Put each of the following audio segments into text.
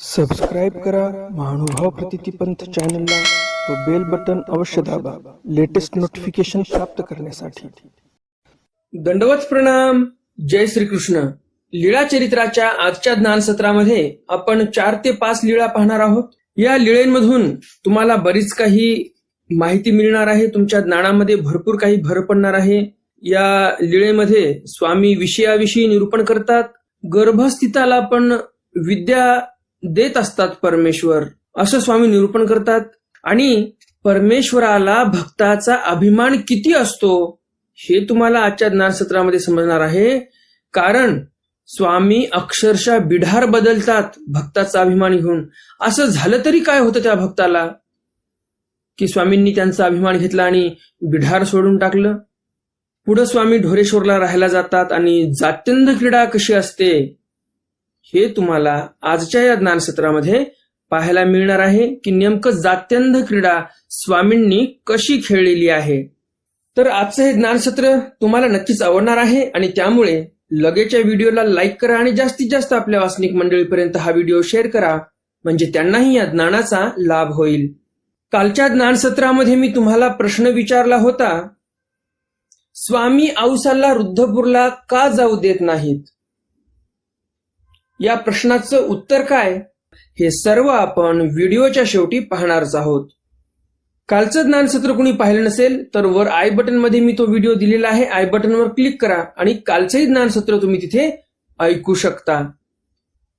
Subscribe करा महानुभाव प्रतितीपंथ चॅनलला व बेल बटन अवश्य दाबा लेटेस्ट नोटिफिकेशन प्राप्त करण्यासाठी. दंडवत प्रणाम. जय श्रीकृष्ण. लीळा चरित्राच्या आजच्या ज्ञान सत्रामध्ये आपण चार ते पाच लीळा पाहणार आहोत. या लीळेमधून तुम्हाला बरीच काही माहिती मिळणार आहे. तुमच्या ज्ञानामध्ये भरपूर काही भर पडणार आहे. या लीळेमध्ये स्वामी विषयाविषयी निरूपण करतात. गर्भस्थिताला पण विद्या देत असतात परमेश्वर. असं स्वामी निरूपण करतात. आणि परमेश्वराला भक्ताचा अभिमान किती असतो हे तुम्हाला आजच्या ज्ञानसत्रामध्ये समजणार आहे. कारण स्वामी अक्षरशः बिढार बदलतात भक्ताचा अभिमान घेऊन. असं झालं तरी काय होतं त्या भक्ताला? की स्वामींनी त्यांचा अभिमान घेतला आणि बिढार सोडून टाकलं. पुढं स्वामी ढोरेश्वरला राहायला जातात आणि जात्यंध क्रीडा कशी असते हे तुम्हाला आजच्या या ज्ञानसत्रामध्ये पाहायला मिळणार आहे की नेमकं जात्यंध क्रीडा स्वामींनी कशी खेळलेली आहे. तर आजचं हे ज्ञानसत्र तुम्हाला नक्कीच आवडणार आहे आणि त्यामुळे लगेच्या व्हिडिओला लाईक करा आणि जास्तीत जास्त आपल्या वासनिक मंडळीपर्यंत हा व्हिडिओ शेअर करा म्हणजे त्यांनाही या ज्ञानाचा लाभ होईल. कालच्या ज्ञानसत्रामध्ये मी तुम्हाला प्रश्न विचारला होता स्वामी औसाला रुद्धपूरला का जाऊ देत नाहीत? या प्रश्नाचं उत्तर काय? हे सर्व आपण व्हिडिओच्या शेवटी पाहणारच आहोत. कालचं ज्ञानसत्र कुणी पाहिलं नसेल तर वर आय बटनमध्ये मी तो व्हिडिओ दिलेला आहे. आय बटनवर क्लिक करा आणि कालचंही ज्ञानसत्र तुम्ही तिथे ऐकू शकता.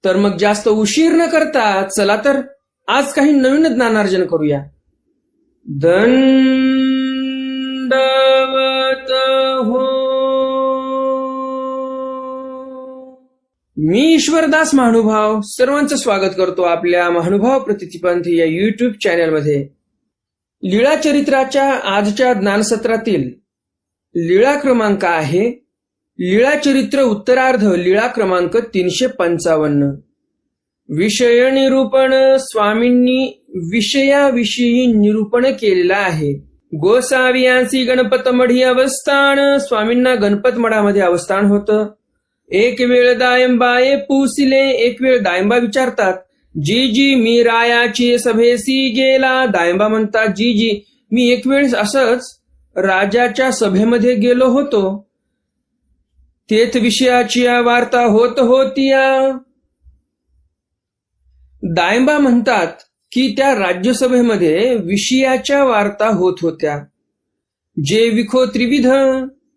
तर मग जास्त उशीर न करता चला तर आज काही नवीन ज्ञानार्जन करूया. दंड! मी ईश्वरदास महानुभाव सर्वांचं स्वागत करतो आपल्या महानुभाव प्रतिपंथ या युट्यूब चॅनलमध्ये लीळा चरित्राच्या आजच्या ज्ञानसत्रातील लीळा क्रमांक आहे. लीळा चरित्र उत्तरार्ध लीळा क्रमांक तीनशे पंचावन्न. विषय निरूपण स्वामींनी विषयाविषयी निरूपण केलेला आहे. गोसावियांसी गणपत मढी अवस्थान स्वामींना गणपतमडामध्ये अवस्थान होतं. एक वेळ दायंबाये पुसिले एक वेळ दायंबा विचारतात जी जी मी रायाची सभेसी गेला. दायंबा म्हणतात जी जी मी एक वेळ असंच राजाच्या सभेमध्ये गेलो होतो. तेथ विषयाची वार्ता होत होती दायंबा म्हणतात की त्या राज्यसभेमध्ये विषयाच्या वार्ता होत होत्या. जे विखो त्रिविध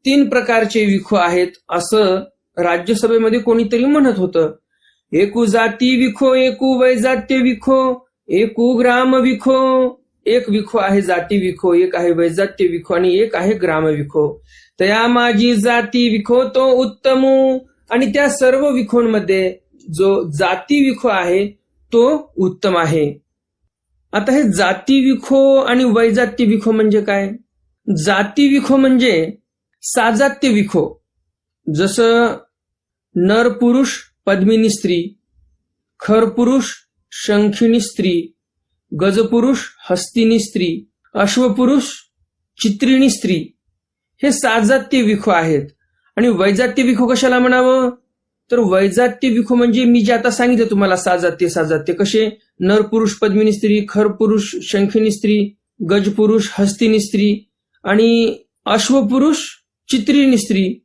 तीन प्रकारचे विखो आहेत असं राज्यसभेमध्ये कोणीतरी म्हणत होतं एकू जाती विखो एकू वैजात्य विखो एकू ग्राम विखो एक विखो आहे जाती विखो एक आहे वैजात्य विखो आणि एक आहे ग्राम विखो. तया माझी जाती विखो तो उत्तम. आणि त्या सर्व विखोंमध्ये जो जाती विखो आहे तो उत्तम आहे. आता हे जाती विखो आणि वैजात्य विखो म्हणजे काय? जाती विखो म्हणजे साजात्य विखो. जसं नर पुरुष पद्मिनी स्त्री खर पुरुष शंखिनी स्त्री गजपुरुष हस्तिनी स्त्री अश्वपुरुष चित्रिणी स्त्री हे साजात्य विखो आहेत. आणि वैजात्य विखो कशाला म्हणावं? तर वैजात्य विखो म्हणजे मी जे आता सांगितलं तुम्हाला साजात्य साजात्य कसे? नर पुरुष पद्मिनी स्त्री खर पुरुष शंखिनी स्त्री गजपुरुष हस्तिनी स्त्री आणि अश्वपुरुष चित्रिणी स्त्री.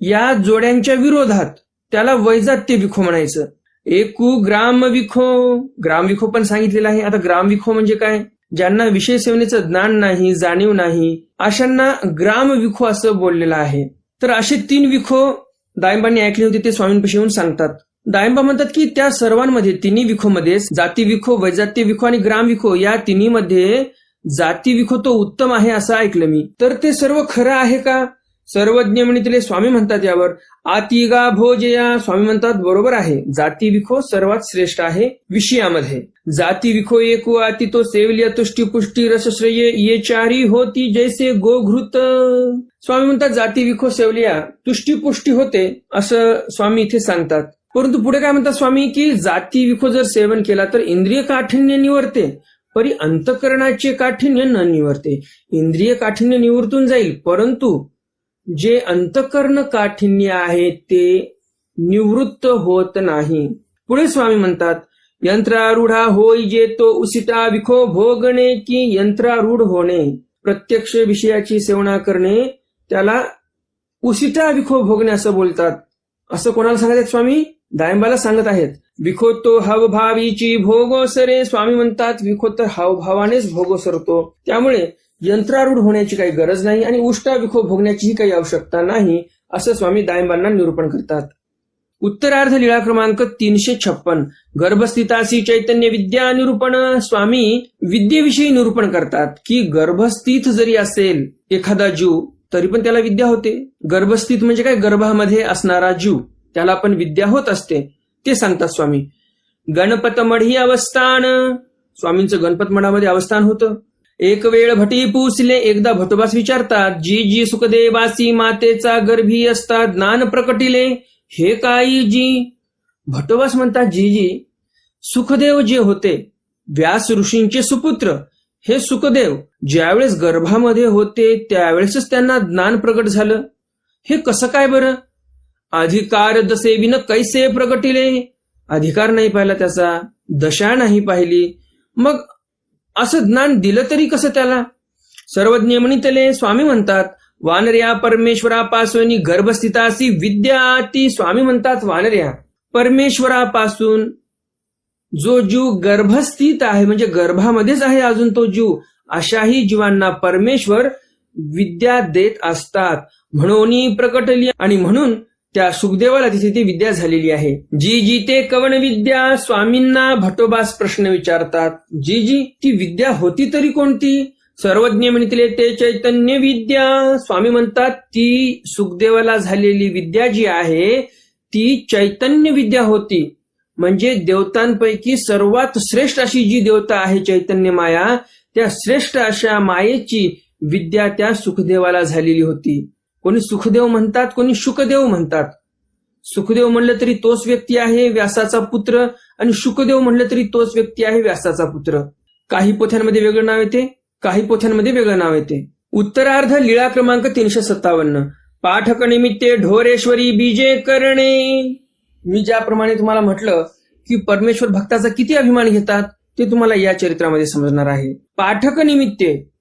या जोड्यांच्या विरोधात त्याला वैजात्य विखो म्हणायचं. एकू ग्राम विखो ग्राम विखो पण सांगितलेलं आहे. आता ग्राम विखो म्हणजे काय? ज्यांना विषय सेवनेचं ज्ञान नाही जाणीव नाही अशांना ग्राम विखो असं बोललेलं आहे. तर असे तीन विखो दायंबांनी ऐकले होते ते स्वामींपाशी येऊन सांगतात. दायंबा म्हणतात की त्या सर्वांमध्ये तिन्ही विखोमध्ये जाती विखो वैजात्य विखो आणि ग्राम विखो या तिन्ही मध्ये जाती विखो तो उत्तम आहे असं ऐकलं मी. तर ते सर्व खरं आहे का? सर्वज्ञ म्हणितले स्वामी म्हणतात यावर. आतिगा भोजया स्वामी म्हणतात बरोबर आहे. जाती विखो सर्वात श्रेष्ठ आहे विषयामध्ये. जाती विखो एकू आती तो सेवलिया तुष्टी पुष्टी रसश्रेय ये चारी होती जैसे गोघृत. स्वामी म्हणतात जाती विखो सेवलिया तुष्टी पुष्टी होते असं स्वामी इथे सांगतात. परंतु पुढे काय म्हणतात स्वामी की जाती विखो जर सेवन केला तर इंद्रिय काठिण्य निवडते परी अंतकरणाचे काठिण्य न निवडते. इंद्रिय काठिण्य निवृत्तून जाईल परंतु जे अंतकर्ण काठिण्य आहे ते निवृत्त होत नाही. पुढे स्वामी म्हणतात यंत्रारूढा होय जे तो उसिता विखो भोगणे की यंत्रारूढ होणे. प्रत्यक्ष विषयाची सेवना करणे त्याला उसिटा विखो भोगणे असं बोलतात. असं कोणाला सांगत स्वामी? दायंबाला सांगत आहेत. विखो तो हावभावीची भोगो स्वामी म्हणतात विखो तर हावभावानेच भोगोसरतो. त्यामुळे यंत्रारूढ होण्याची काही गरज नाही आणि उष्टा विखो भोगण्याचीही काही आवश्यकता नाही असं स्वामी दायंबांना निरूपण करतात. उत्तरार्ध लीळा क्रमांक तीनशे छप्पन गर्भस्थितासी चैतन्य विद्या निरूपण स्वामी विद्येविषयी निरूपण करतात की गर्भस्थित जरी असेल एखादा जीव तरी पण त्याला विद्या होते. गर्भस्थित म्हणजे काय? गर्भामध्ये असणारा जीव त्याला पण विद्या होत असते ते सांगतात स्वामी. गणपतमढी अवस्थान स्वामींचं गणपत मठामध्ये अवस्थान होतं. एक वेळ भटी पुसले एकदा भटोबास विचारतात जी जी सुखदेवासी मातेचा गर्भी असता ज्ञान प्रकटिले हे काही जी? भटोबास म्हणतात जी जी सुखदेव जे होते व्यास ऋषींचे सुपुत्र हे सुखदेव ज्यावेळेस गर्भामध्ये होते त्यावेळेसच त्यांना ज्ञान प्रकट झालं. हे कसं काय बरं? अधिकार दसेविन कैसे प्रकटिले अधिकार नाही पाहिला त्याचा दशा नाही पाहिली. मग असं ज्ञान दिलं तरी कसं त्याला? सर्वज्ञ म्हणितले स्वामी म्हणतात वानर्या परमेश्वरापासून गर्भस्थितासी विद्या ती स्वामी म्हणतात वानर्या. परमेश्वरापासून जो जीव गर्भस्थित आहे म्हणजे गर्भामध्येच आहे अजून तो जीव अशाही जीवांना परमेश्वर विद्या देत असतात. म्हणून प्रकटली आणि म्हणून त्या सुखदेवाला तिथे ती विद्या झालेली आहे. जी जी ते कवन विद्या स्वामींना भटोबास प्रश्न विचारतात. जी जी ती विद्या होती तरी कोणती? सर्वज्ञ म्हणितले ते चैतन्य विद्या. स्वामी म्हणतात ती सुखदेवाला झालेली विद्या जी आहे ती चैतन्य विद्या होती. म्हणजे देवतांपैकी सर्वात श्रेष्ठ अशी जी देवता आहे चैतन्य माया त्या श्रेष्ठ अशा मायेची विद्या त्या सुखदेवाला झालेली होती. कोणी सुखदेव म्हणतात कोणी शुकदेव म्हणतात. सुखदेव म्हणलं तरी तोच व्यक्ती आहे व्यासाचा पुत्र आणि शुकदेव म्हणलं तरी तोच व्यक्ती आहे व्यासाचा पुत्र. काही पोथ्यांमध्ये वेगळं नाव येते काही पोथ्यांमध्ये वेगळं नाव येते. उत्तरार्ध लीळा क्रमांक तीनशे सत्तावन्न. पाठक निमित्ते ढोरेश्वरी बीजे करणे. मी ज्याप्रमाणे तुम्हाला म्हटलं की परमेश्वर भक्ताचा किती अभिमान घेतात ते तुम्हाला या चरित्रामध्ये समजणार आहे. पाठक निमित्ते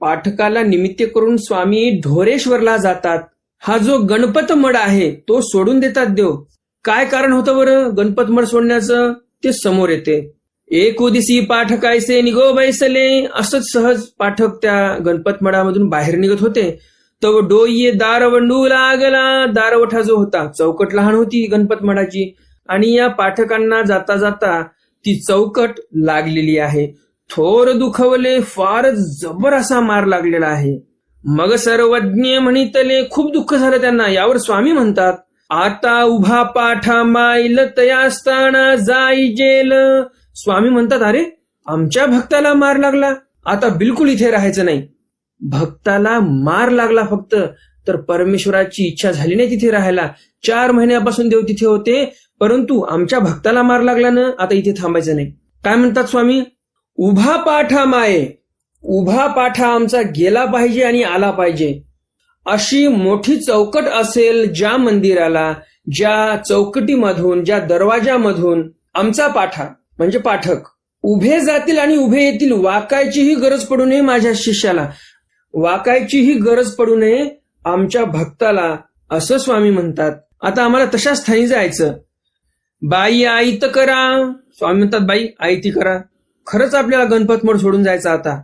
पाठकाला निमित्त करून स्वामी ढोरेश्वरला जातात. हा जो गणपत मड आहे तो सोडून देतात देव. काय कारण होतं बरं गणपत मड सोडण्याचं? ते समोर येते. एक उदिसी पाठकायसे निगो बैसले. असंच सहज पाठक त्या गणपत मडामधून बाहेर निघत होते. तव डोये दारवंडू लागला. दारवठा जो होता चौकट लहान होती गणपत मडाची आणि या पाठकांना जाता जाता ती चौकट लागलेली आहे. थोर दुखवले फारच जबर असा मार लागलेला आहे. मग सर्वज्ञ म्हणितले खूप दुःख झालं त्यांना यावर स्वामी म्हणतात आता उभा पाठा माईल तया असताना जाई जेल. स्वामी म्हणतात अरे आमच्या भक्ताला मार लागला. आता बिलकुल इथे राहायचं नाही. भक्ताला मार लागला फक्त? तर परमेश्वराची इच्छा झाली नाही तिथे राहायला. चार महिन्यापासून देव तिथे होते परंतु आमच्या भक्ताला मार लागला ना आता इथे थांबायचं नाही. काय म्हणतात स्वामी? उभा पाठा माये. उभा पाठा आमचा गेला पाहिजे आणि आला पाहिजे. अशी मोठी चौकट असेल ज्या मंदिराला ज्या चौकटीमधून ज्या दरवाजामधून आमचा पाठा म्हणजे पाठक. उभे जातील आणि उभे येतील वाकायचीही गरज पडू नये माझ्या शिष्याला. वाकायचीही गरज पडू नये आमच्या भक्ताला असं स्वामी म्हणतात. आता आम्हाला तशा स्थानी जायचं. बाई आईत करा. स्वामी म्हणतात बाई आयती करा. खरंच आपल्याला गणपत मोड सोडून जायचं आता.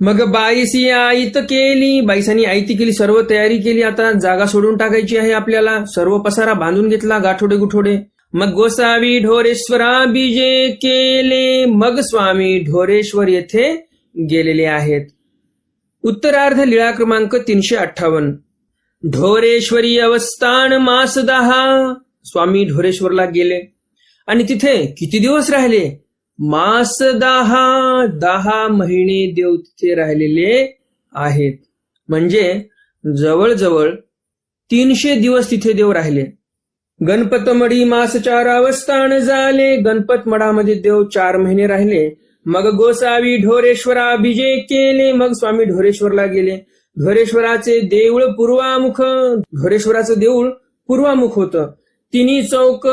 मग बाईसी आईत केली. बाईसानी आयती केली सर्व तयारी केली. आता जागा सोडून टाकायची आहे आपल्याला. सर्व पसारा बांधून घेतला गाठोडे गुठोडे. मग गोसावी ढोरेश्वरा बीजे केले. मग स्वामी ढोरेश्वर येथे गेलेले आहेत. उत्तरार्ध लीळा क्रमांक तीनशे अठ्ठावन्न. ढोरेश्वरी अवस्थान मास दहा. स्वामी ढोरेश्वरला गेले. आणि तिथे किती दिवस राहिले? मास दहा दहा महिने देव तिथे राहिलेले आहेत. म्हणजे जवळजवळ तीनशे दिवस तिथे देव राहिले. गणपतमडी मास चार अवस्थान झाले. गणपतमडामध्ये देव चार महिने राहिले. मग गोसावी ढोरेश्वरा विजय केले. मग स्वामी ढोरेश्वरला गेले. ढोरेश्वराचे देऊळ पूर्वामुख ढोरेश्वराचं देऊळ पूर्वामुख होतं. तिन्ही चौक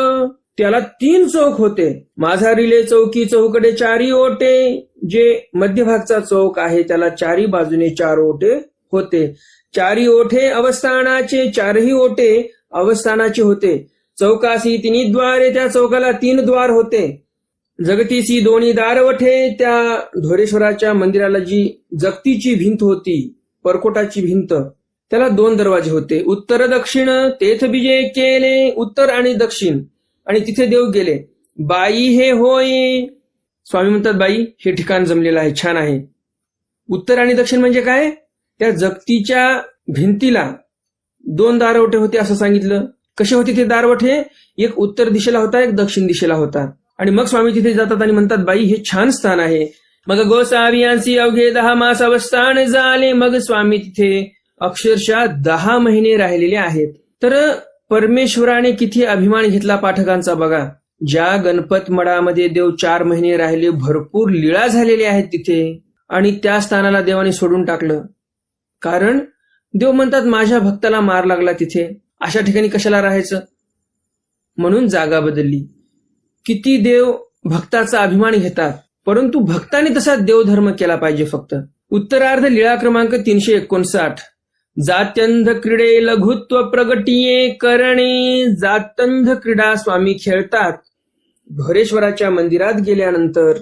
त्याला तीन चौक होते. माझारीले चौकी चौकडे चारी ओटे. जे मध्यभागचा चौक आहे त्याला चारी बाजूने चार ओटे होते. चारी ओठे अवस्थानाचे चारही ओटे अवस्थानाचे होते. चौकासी तिन्ही द्वारे त्या चौकाला तीन द्वार होते. जगतीसी दोन्ही दारवठे त्या धोरेश्वराच्या मंदिराला जी जगतीची भिंत होती परकोटाची भिंत त्याला दोन दरवाजे होते. उत्तर दक्षिण तेथ बिजे केले उत्तर आणि दक्षिण. आणि तिथे देव गेले. बाई हे होय. स्वामी म्हणतात बाई हे ठिकाण जमलेलं आहे छान आहे. उत्तर आणि दक्षिण म्हणजे काय? त्या जगतीच्या भिंतीला दोन दारवटे होते असं सांगितलं. कसे होते ते दारवटे? एक उत्तर दिशेला होता एक दक्षिण दिशेला होता. आणि मग स्वामी तिथे जातात आणि म्हणतात बाई हे छान स्थान आहे. मग गोसावियांसी अवघे दहा मास अवस्थान झाले. मग स्वामी तिथे अक्षरशः दहा महिने राहिलेले आहेत. तर परमेश्वराने किती अभिमान घेतला पाठकांचा बघा. ज्या गणपत मडामध्ये देव चार महिने राहिले भरपूर लीळा झालेली आहेत तिथे. आणि त्या स्थानाला देवाने सोडून टाकलं. कारण देव म्हणतात माझ्या भक्ताला मार लागला तिथे. अशा ठिकाणी कशाला राहायचं? म्हणून जागा बदलली. किती देव भक्ताचा अभिमान घेतात परंतु भक्ताने तसा देवधर्म केला पाहिजे फक्त. उत्तरार्ध लीळा क्रमांक तीनशे एकोणसाठ. जात्यंध क्रीडे लघुत्व प्रगटिये करणे. जातंध क्रीडा स्वामी खेळतात. भरेश्वराच्या मंदिरात गेल्यानंतर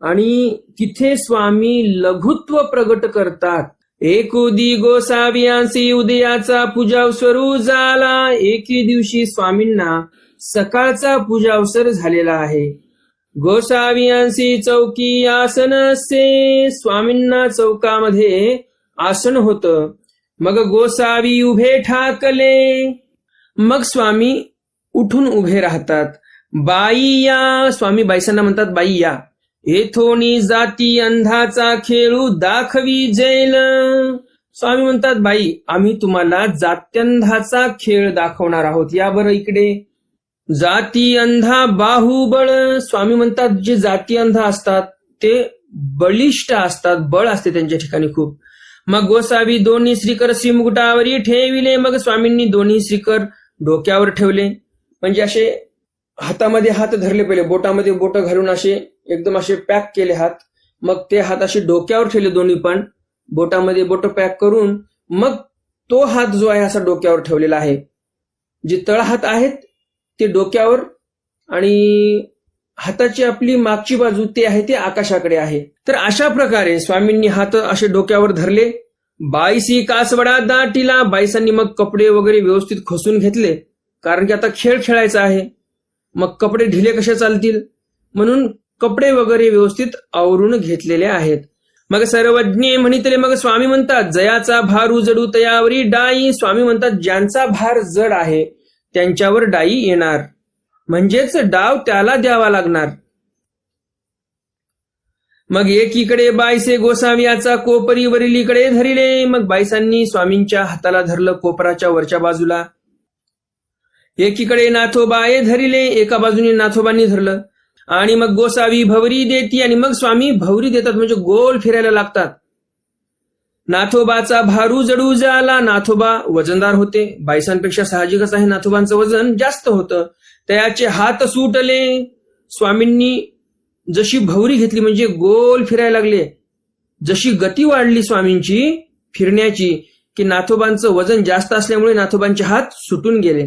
आणि तिथे स्वामी लघुत्व प्रगट करतात. एक उदी गोसावियांसी उदयाचा पूजावसरू झाला एके दिवशी स्वामींना सकाळचा पूजावसर झालेला आहे. गोसावियांसी चौकी आसन असे स्वामींना चौकामध्ये आसन होतं. मग गोसावी उभे ठाकले. मग स्वामी उठून उभे राहतात. बाई या स्वामी बाईसांना म्हणतात बाई या. येथोनी जाती अंधाचा खेळू दाखवी जैल. स्वामी म्हणतात बाई आम्ही तुम्हाला जात्यंधाचा खेळ दाखवणार आहोत. या बरं इकडे. जाती अंधा बाहुबळ. स्वामी म्हणतात जे जाती अंध असतात ते बलिष्ठ असतात. बळ असते त्यांच्या ठिकाणी खूप. मग गोसावी दोन्ही श्रीकर श्रीमुकुटावरी ठेविले मग स्वामींनी दोन्ही श्रीकर डोक्यावर ठेवले. म्हणजे असे हातामध्ये हात धरले पहिले बोटामध्ये बोट घालून असे एकदम असे पॅक केले हात. मग ते हात असे डोक्यावर ठेवले दोन्ही पण. बोटामध्ये बोट पॅक करून मग तो हात जो आहे असा डोक्यावर ठेवलेला आहे. जे तळ हात आहेत ते डोक्यावर आणि हाताची आपली मागची बाजू ते आहे ते आकाशाकडे आहे. तर अशा प्रकारे स्वामींनी हात असे डोक्यावर धरले. बाईसी कासवडा दाटीला. बाईसांनी मग कपडे वगैरे व्यवस्थित खोसून घेतले. कारण की आता खेळ खेळायचा आहे. मग कपडे ढिले कसे चालतील? म्हणून कपडे वगैरे व्यवस्थित आवरून घेतलेले आहेत. मग सर्वज्ञ म्हणितले मग स्वामी म्हणतात जयाचा भार उजडू तयावरी डाई. स्वामी म्हणतात ज्यांचा भार जड आहे त्यांच्यावर डाई येणार. म्हणजेच डाव त्याला द्यावा लागणार. मग एकीकडे बायसे गोसावियाचा कोपरी इकडे धरिले मग बायसांनी स्वामींच्या हाताला धरलं कोपराच्या वरच्या बाजूला. एकीकडे नाथोबाये धरिले एका बाजूने नाथोबांनी धरलं. आणि मग गोसावी भवरी देती आणि मग स्वामी भवरी देतात म्हणजे गोल फिरायला लागतात. नाथोबाचा भारू जडू झाला नाथोबा वजनदार होते. बायसांपेक्षा साहजिकच आहे नाथोबांचं वजन जास्त होतं. त्याचे हात सुटले. स्वामींनी जशी भवरी घेतली म्हणजे गोल फिरायला लागले. जशी गती वाढली स्वामींची फिरण्याची की नाथोबांचं वजन जास्त असल्यामुळे नाथोबांचे हात सुटून गेले.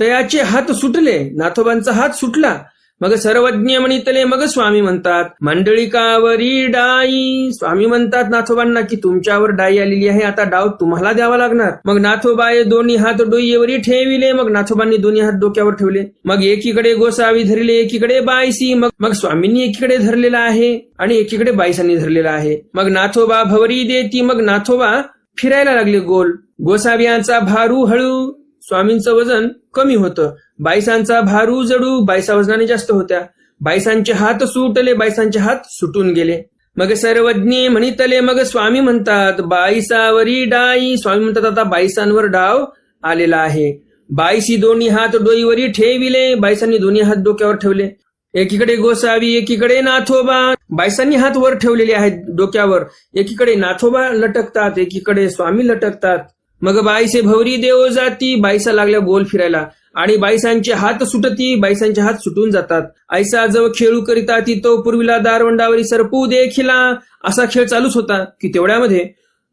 तयाचे हात सुटले नाथोबांचा हात सुटला. मग सर्वज्ञ म्हणितले मग स्वामी म्हणतात मंडळीकावरी डाई. स्वामी म्हणतात नाथोबांना की तुमच्यावर डाई आलेली आहे आता डाव तुम्हाला द्यावा लागणार. मग नाथोबाय दोन्ही हात डोईवरी ठेविले मग नाथोबांनी दोन्ही हात डोक्यावर ठेवले. मग एकीकडे गोसावी धरले एकीकडे बायसी मग मग स्वामींनी एकीकडे धरलेला आहे आणि एकीकडे बायसांनी धरलेला आहे. मग नाथोबा भवरी देती मग नाथोबा फिरायला लागले गोल. गोसाव्यांचा भारू हळू स्वामींचं वजन कमी होतं. बायसांचा भार उजडू बायसा वजनाने जास्त होत्या. बायसांचे हात सुटले बायसांचे हात सुटून गेले. मग सर्वज्ञ म्हणितले मग स्वामी म्हणतात बाईसावरी डाई. स्वामी म्हणतात आता बाईसांवर डाव आलेला आहे. बाईसी दोन्ही हात डोईवरी ठेविले बायसांनी दोन्ही हात डोक्यावर ठेवले. एकीकडे गोसावी एकीकडे नाथोबा. बायसांनी हात वर ठेवलेले आहेत डोक्यावर. एकीकडे नाथोबा लटकतात एकीकडे स्वामी लटकतात. मग बाईसे भवरी देव जाती बाईसा लागल्या गोल फिरायला. आणि बाईसांचे हात सुटती बाईसांचे हात सुटून जातात. ऐसा जव खेळू करिता ती तो पूर्वीला दारवंडावरी सरपू देखिला. असा खेळ चालूच होता की तेवढ्यामध्ये.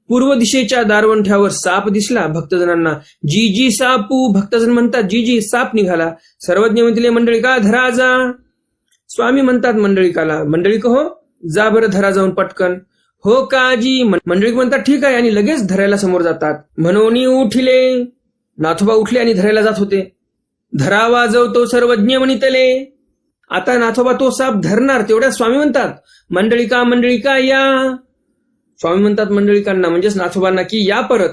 पूर्व दिशेच्या दारवंठ्यावर साप दिसला भक्तजनांना. जी जी सापू भक्तजन म्हणतात जी जी साप निघाला. सर्वज्ञ म्हणतील मंडळी का धरा जा स्वामी म्हणतात मंडळिकाला मंडळी हो जा बरं धरा जाऊन पटकन. हो काजी मंडळी म्हणतात ठीक आहे. आणि लगेच धरायला समोर जातात. म्हणून उठिले. नाथोबा उठले आणि धरायला जात होते. धरा वाजवतो सर्वज्ञ म्हणितले आता नाथोबा तो साप धरणार तेवढ्या स्वामी म्हणतात मंडळिका मंडळिका या. स्वामी म्हणतात मंडळिकांना म्हणजेच नाथोबांना की या परत.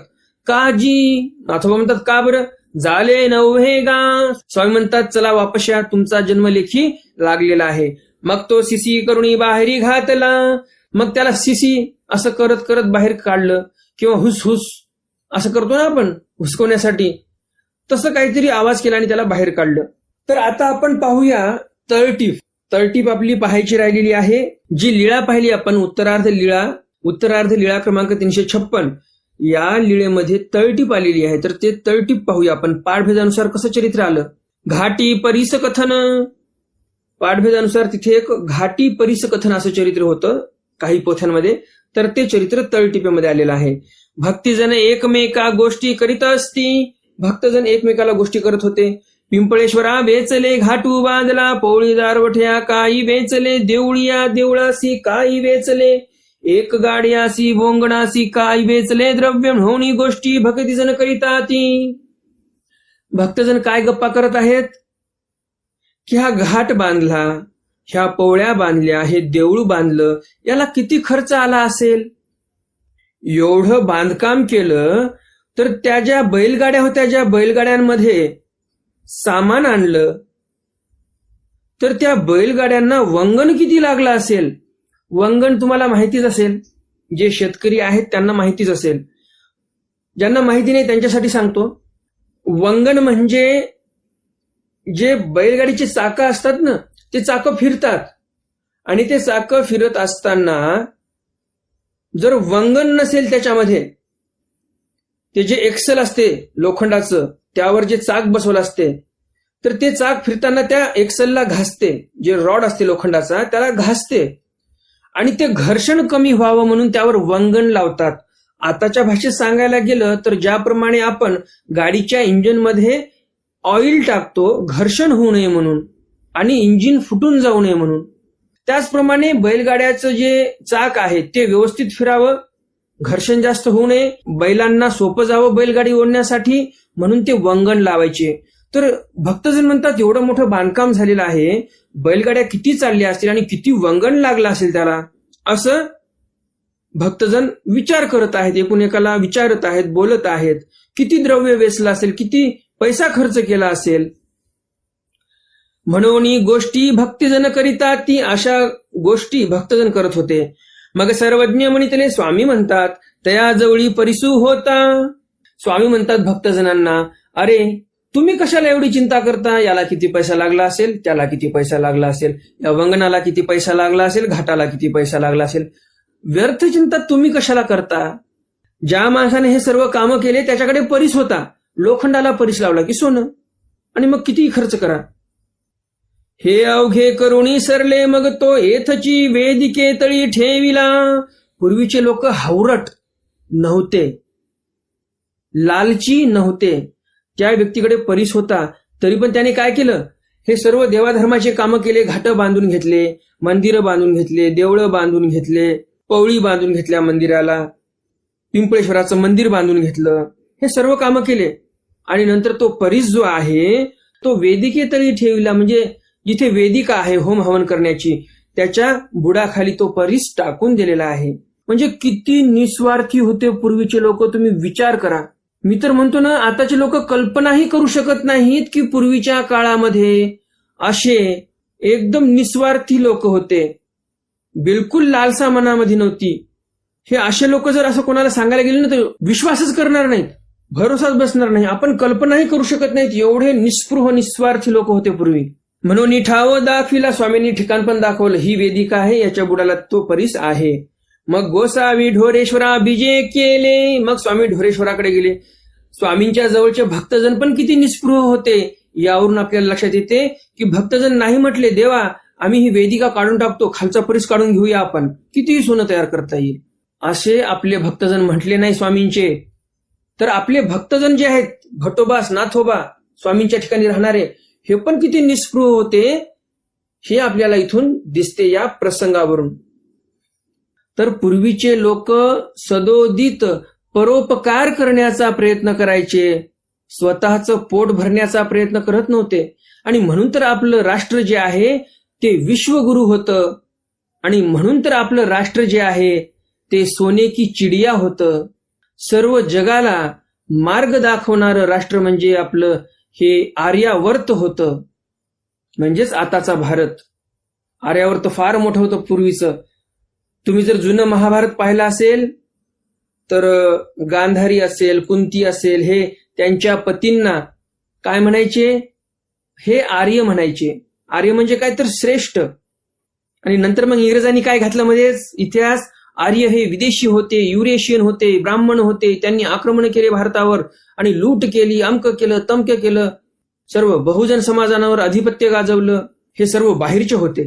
काजी नाथोबा म्हणतात का बरं? झाले नव्हे गा. स्वामी म्हणतात चला वापस या तुमचा जन्मलेखी लागलेला आहे. मग तो सिसी करुणी बाहेरी घातला. मग त्याला सीसी असं करत करत बाहेर काढलं किंवा हुस हुस असं करतो ना आपण हुसकवण्यासाठी. तसं काहीतरी आवाज केला आणि त्याला बाहेर काढलं. तर आता आपण पाहूया तळटीप. तळटीप आपली पाहायची राहिलेली आहे जी लीळा पाहिली आपण उत्तरार्ध लीळा उत्तरार्ध लीळा क्रमांक तीनशे छप्पन. या लीळेमध्ये तळटीप आलेली आहे. तर ते तळटीप पाहूया आपण. पाठभेदानुसार कसं चरित्र आलं? घाटी परिस कथन पाठभेदानुसार तिथे एक घाटी परिस कथन असं चरित्र होतं. काही पोथ्यांमध्ये तर ते चरित्र तळटिपेमध्ये आलेलं आहे. भक्तीजन एकमेका गोष्टी करीत असती. भक्तजन एकमेकाला गोष्टी करत होते. पिंपळेश्वरा वेचले घाटू बांधला पोळी दारवठ्या काही वेचले देवळिया देवळासी काही वेचले. एक गाड्यासी बोंगणासी काही वेचले द्रव्य होणी गोष्टी भक्तीजन करीता ती भक्तजन काय गप्पा करत आहेत? की हा घाट बांधला? ह्या पोळ्या बांधल्या हे देऊळ बांधलं याला किती खर्च आला असेल? एवढं बांधकाम केलं तर त्या ज्या बैलगाड्या होत्या ज्या बैलगाड्यांमध्ये सामान आणलं तर त्या बैलगाड्यांना वंगण किती लागलं असेल? वंगण तुम्हाला माहितीच असेल. जे शेतकरी आहेत त्यांना माहितीच असेल. ज्यांना माहिती नाही त्यांच्यासाठी सांगतो. वंगण म्हणजे जे बैलगाडीची चाकं असतात ना ते चाकं फिरतात. आणि ते चाकं फिरत असताना जर वंगण नसेल त्याच्यामध्ये ते जे एक्सेल असते लोखंडाचं त्यावर जे चाक बसवलं असते तर ते चाक फिरताना त्या एक्सेलला घासते. जे रॉड असते लोखंडाचा त्याला घासते. आणि ते घर्षण कमी व्हावं म्हणून त्यावर वंगण लावतात. आताच्या भाषेत सांगायला गेलं तर ज्याप्रमाणे आपण गाडीच्या इंजिनमध्ये ऑइल टाकतो घर्षण होऊ नये म्हणून. आणि इंजिन फुटून जाऊ नये म्हणून. त्याचप्रमाणे बैलगाड्याचं जे चाक आहे ते व्यवस्थित फिरावं घर्षण जास्त होऊ नये बैलांना सोपं जावं बैलगाडी ओढण्यासाठी म्हणून ते वंगण लावायचे. तर भक्तजन म्हणतात एवढं मोठं बांधकाम झालेलं आहे बैलगाड्या किती चालल्या असतील आणि किती वंगण लागलं असेल त्याला? असं भक्तजन विचार करत आहेत एकूण एकाला विचारत आहेत बोलत आहेत किती द्रव्य वेचलं असेल किती पैसा खर्च केला असेल म्हणून गोष्टी भक्तजन करिता ती अशा गोष्टी भक्तजन करत होते. मग सर्वज्ञ म्हणितले स्वामी म्हणतात तया जवळी परिसू होता. स्वामी म्हणतात भक्तजनांना अरे तुम्ही कशाला एवढी चिंता करता? याला किती पैसा लागला असेल? त्याला किती पैसा लागला असेल? या वंगणाला किती पैसा लागला असेल? घाटाला किती पैसा लागला असेल? व्यर्थ चिंता तुम्ही कशाला करता? ज्या माणसाने हे सर्व कामं केले त्याच्याकडे परीस होता. लोखंडाला परिस लावला की सोनं. आणि मग किती खर्च करा. हे अवघे करुणी सरले मग तो येथची वेदिके तळी ठेविला. पूर्वीचे लोक हावरट नव्हते. लालची नव्हते. त्या व्यक्तीकडे परीस होता. तरी पण त्याने काय केलं? हे सर्व देवाधर्माचे कामं केले घाट बांधून घेतले मंदिरं बांधून घेतले देवळं बांधून घेतले पवळी बांधून घेतल्या मंदिराला पिंपळेश्वराचं मंदिर बांधून घेतलं. हे सर्व कामं केले. आणि नंतर तो परीस जो आहे तो वेदिकेतळी ठेवला. म्हणजे जिथे वेदिका आहे होम हवन करण्याची त्याच्या बुडाखाली तो परीस टाकून दिलेला आहे. म्हणजे किती निस्वार्थी होते पूर्वीचे लोक तुम्ही विचार करा. मी तर म्हणतो ना आताचे लोक कल्पनाही करू शकत नाहीत की पूर्वीच्या काळामध्ये असे एकदम निस्वार्थी लोक होते. बिलकुल लालसा मनामध्ये नव्हती. हे असे लोक जर असं कोणाला सांगायला गेले ना तर विश्वासच करणार नाहीत. भरोसाच बसणार नाही. आपण कल्पनाही करू शकत नाहीत. एवढे निस्पृह निस्वार्थी लोक होते पूर्वी. म्हणून ठाव दाखविला स्वामींनी ठिकाण पण दाखवलं. ही वेदिका आहे याच्या बुडाला तो परीस आहे. मग गोसावी ढोरेश्वरा बीजे केले. मग स्वामी ढोरेश्वराकडे गेले. स्वामींच्या जवळचे भक्तजन पण किती निस्पृह होते यावरून आपल्याला लक्षात येते की भक्तजन नाही म्हटले देवा आम्ही ही वेदिका काढून टाकतो खालचा परीस काढून घेऊया आपण. कितीही सोनं तयार करता येईल. असे आपले भक्तजन म्हटले नाही स्वामींचे. तर आपले भक्तजन जे आहेत भटोबास नाथोबा स्वामींच्या ठिकाणी राहणारे हे पण किती निष्पृह होते हे आपल्याला इथून दिसते या प्रसंगावरून. तर पूर्वीचे लोक सदोदित परोपकार करण्याचा प्रयत्न करायचे स्वतःचं पोट भरण्याचा प्रयत्न करत नव्हते. आणि म्हणून तर आपलं राष्ट्र जे आहे ते विश्वगुरु होतं. आणि म्हणून तर आपलं राष्ट्र जे आहे ते सोने की चिडिया होतं. सर्व जगाला मार्ग दाखवणारं राष्ट्र म्हणजे आपलं हे आर्यावर्त होतं. म्हणजेच आताचा भारत. आर्यावर्त फार मोठं होतं पूर्वीचं. तुम्ही जर जुनं महाभारत पाहिलं असेल तर गांधारी असेल कुंती असेल हे त्यांच्या पतींना काय म्हणायचे? हे आर्य म्हणायचे. आर्य म्हणजे काय तर श्रेष्ठ. आणि नंतर मग इंग्रजांनी काय घातलं मध्येच? इतिहास. आर्य हे विदेशी होते युरेशियन होते ब्राह्मण होते त्यांनी आक्रमण केले भारतावर आणि लूट केली अमक केलं तमक केलं. सर्व बहुजन समाजांवर अधिपत्य गाजवलं हे सर्व बाहेरचे होते.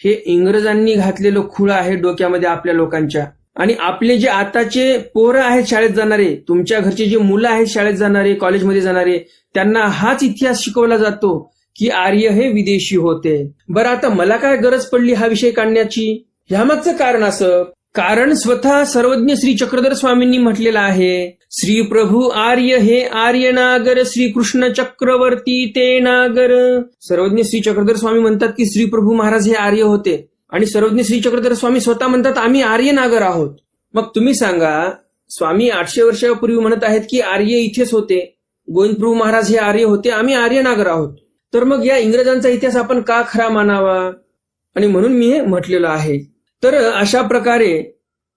हे इंग्रजांनी घातलेलं खुळ आहे डोक्यामध्ये आपल्या लोकांच्या. आणि आपले जे आताचे पोरं आहेत शाळेत जाणारे तुमच्या घरचे जे मुलं आहेत शाळेत जाणारे कॉलेजमध्ये जाणारे त्यांना हाच इतिहास शिकवला जातो की आर्य हे विदेशी होते. बरं आता मला काय गरज पडली हा विषय काढण्याची? ह्यामागचं कारण असं कारण स्वतः सर्वज्ञ श्री चक्रधर स्वामींनी म्हटलेलं आहे श्री प्रभू आर्य हे आर्य नागर श्री कृष्ण चक्रवर्ती ते नागर. सर्वज्ञ श्री चक्रधर स्वामी म्हणतात की श्री प्रभू महाराज हे आर्य होते आणि सर्वज्ञ श्री चक्रधर स्वामी स्वतः म्हणतात आम्ही आर्य नागर आहोत. मग तुम्ही सांगा स्वामी आठशे वर्षापूर्वी म्हणत आहेत की आर्य इथेच होते गोविंद प्रभू महाराज हे आर्य होते आम्ही आर्य नागर आहोत. तर मग या इंग्रजांचा इतिहास आपण का खरा मानावा? आणि म्हणून मी हे म्हटलेलं आहे. तर अशा प्रकारे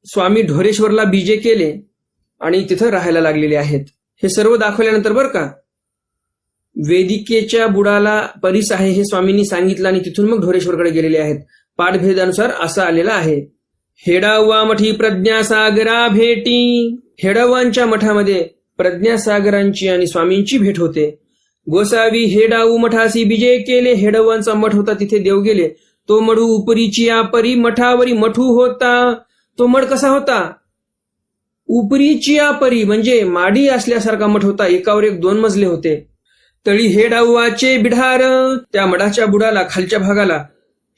स्वामी ढोरेश्वरला बीजे केले आणि तिथं राहायला लागलेले आहेत. हे सर्व दाखवल्यानंतर बरं का वेदिकेच्या बुडाला परीस आहे हे स्वामींनी सांगितलं आणि तिथून मग ढोरेश्वरकडे गेलेले आहेत. पाठभेदानुसार असं आलेलं आहे. हेडावा मठी प्रज्ञासागरा भेटी. हेडावांच्या मठामध्ये प्रज्ञासागरांची आणि स्वामींची भेट होते. गोसावी हेडाऊ मठासी बिजे केले. हेडवांचा मठ होता तिथे देव गेले. तो मडू उपरीची या परी मठावरी मठू होता. तो मठ कसा होता? उपरीची या परी म्हणजे माडी असल्यासारखा मठ होता. एकावर एक दोन मजले होते. तळी हेडाऊवाचे बिढार त्या मढाच्या बुडाला खालच्या भागाला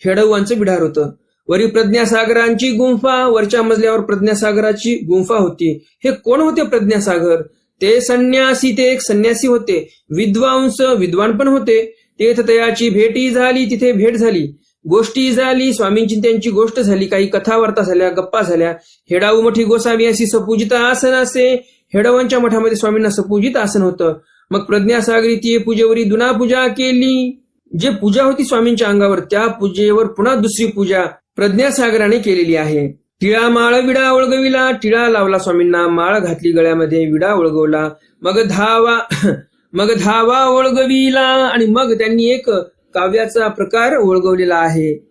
हेडवांचं बिढार होतं. वरी प्रज्ञासागरांची गुंफा वरच्या मजल्यावर प्रज्ञासागराची गुंफा होती. हे कोण होते प्रज्ञासागर? ते संन्यासी ते एक संन्यासी होते. विद्वांस विद्वान पण होते. तीर्थतयाची भेटी झाली तिथे भेट झाली. गोष्टी झाली स्वामींची त्यांची गोष्ट झाली काही कथावार्ता झाल्या गप्पा झाल्या. हेडाऊ मठी गोसावी अशी सपूजित आसन असे. हेडवांच्या मठामध्ये स्वामींना सपूजित आसन होतं. मग प्रज्ञासागरी ती पूजेवरी दुना पूजा केली. जे पूजा होती स्वामींच्या अंगावर त्या पूजेवर पुन्हा दुसरी पूजा प्रज्ञासागराने केलेली आहे. टिळा माळ विडा ओळगविला टिळा लावला स्वामींना माळ घातली गळ्यामध्ये विडा ओळगवला. मग धावा मग धावा ओळगविला आणि मग त्यांनी एक काव्याचा प्रकार ओळगवलेला आहे.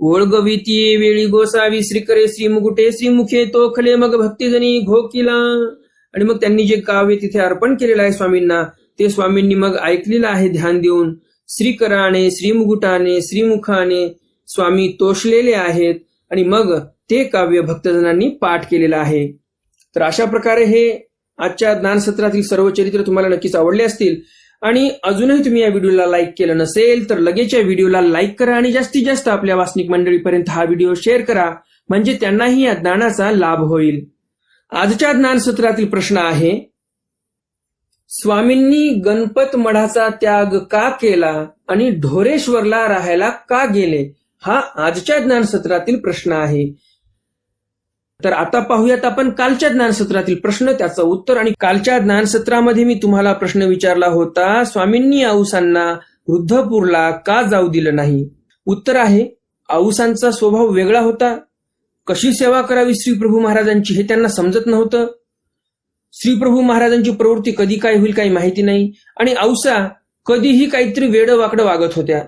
ओळगविती वेळी गोसावी श्रीकरे श्रीमुकुटे श्रीमुखे तोखले मग भक्तीजनी घोकिला. आणि मग त्यांनी जे काव्य तिथे अर्पण केलेलं आहे स्वामींना ते स्वामींनी मग ऐकलेलं आहे ध्यान देऊन. श्रीकराने श्रीमुकुटाने श्रीमुखाने स्वामी तोषलेले आहेत आणि मग ते काव्य भक्तजनांनी पाठ केलेलं आहे. तर अशा प्रकारे हे आजच्या ज्ञानसत्रातील सर्व चरित्र तुम्हाला नक्कीच आवडले असतील आणि अजूनही तुम्ही या व्हिडिओला लाईक केलं नसेल तर लगेच या व्हिडिओला लाईक करा आणि जास्तीत जास्त आपल्या वासनिक मंडळीपर्यंत हा व्हिडिओ शेअर करा. म्हणजे त्यांनाही या ज्ञानाचा लाभ होईल. आजच्या ज्ञानसत्रातील प्रश्न आहे स्वामींनी गणपत मठाचा त्याग का केला आणि ढोरेश्वरला राहायला का गेले? हा आजच्या ज्ञानसत्रातील प्रश्न आहे. तर आता पाहूयात आपण कालच्या ज्ञानसत्रातील प्रश्न त्याचं उत्तर. आणि कालच्या ज्ञानसत्रामध्ये मी तुम्हाला प्रश्न विचारला होता स्वामींनी आऊसांना वृद्धपूरला का जाऊ दिलं नाही? उत्तर आहे औसांचा स्वभाव वेगळा होता. कशी सेवा करावी श्री प्रभू महाराजांची हे त्यांना समजत नव्हतं. श्री प्रभू महाराजांची प्रवृत्ती कधी काय होईल काही माहिती नाही. आणि औसा कधीही काहीतरी वेडं वाकडं वागत होत्या.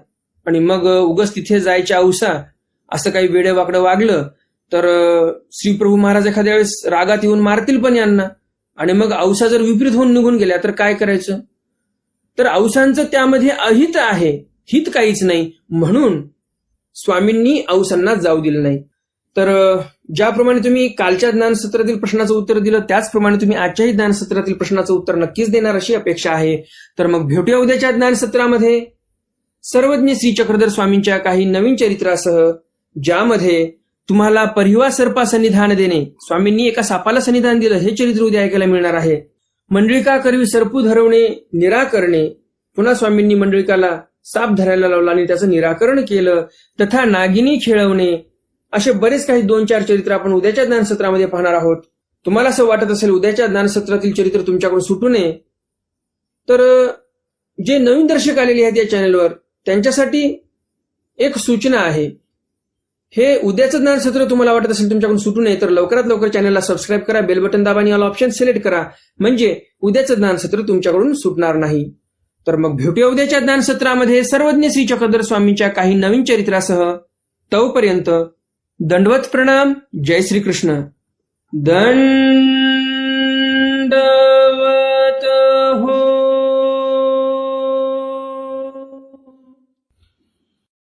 आणि मग उगस तिथे जायच्या औसा असं काही वेडं वाकडं वागलं तर अं, श्री प्रभू महाराज एखाद्या वेळेस रागात येऊन मारतील पण यांना. आणि मग औसा जर विपरीत होऊन निघून गेल्या तर काय करायचं? तर औसांचं त्यामध्ये अहित आहे. हित काहीच नाही. म्हणून स्वामींनी औसांना जाऊ दिलं नाही. तर ज्याप्रमाणे तुम्ही कालच्या ज्ञानसत्रातील प्रश्नाचं उत्तर दिलं त्याचप्रमाणे तुम्ही आजच्याही ज्ञानसत्रातील प्रश्नाचं उत्तर नक्कीच देणार अशी अपेक्षा आहे. तर मग भेटूया उद्याच्या ज्ञानसत्रामध्ये. सर्वज्ञ श्री चक्रधर स्वामींच्या काही नवीन चरित्रासह ज्यामध्ये तुम्हाला परिवा सर्पा सन्निधान देणे. स्वामींनी एका सापाला सन्निधान दिलं हे चरित्र उद्या ऐकायला मिळणार आहे. मंडळिका करवी सरपू धरवणे निराकरणे पुन्हा स्वामींनी मंडळिकाला साप धरायला लावला आणि त्याचं निराकरण केलं. तथा नागिनी खेळवणे. असे बरेच काही दोन चार चरित्र आपण उद्याच्या ज्ञानसत्रामध्ये पाहणार आहोत. तुम्हाला असं वाटत असेल उद्याच्या ज्ञानसत्रातील चरित्र तुमच्याकडून सुटू नये. तर जे नवीन दर्शक आलेले आहेत या चॅनलवर त्यांच्यासाठी एक सूचना आहे. हे उद्याचं ज्ञानसत्र तुम्हाला वाटत असेल तुमच्याकडून सुटू नये तर लवकरात लवकर चॅनलला सबस्क्राईब करा बेल बटन दाबा आणि ऑल ऑप्शन सिलेक्ट करा. म्हणजे उद्याचं ज्ञानसत्र तुमच्याकडून सुटणार नाही. तर मग भेटूया उद्याच्या ज्ञानसत्रामध्ये सर्वज्ञ श्री चक्रधर स्वामींच्या काही नवीन चरित्रासह. तोपर्यंत दंडवत प्रणाम. जय श्रीकृष्ण. दंड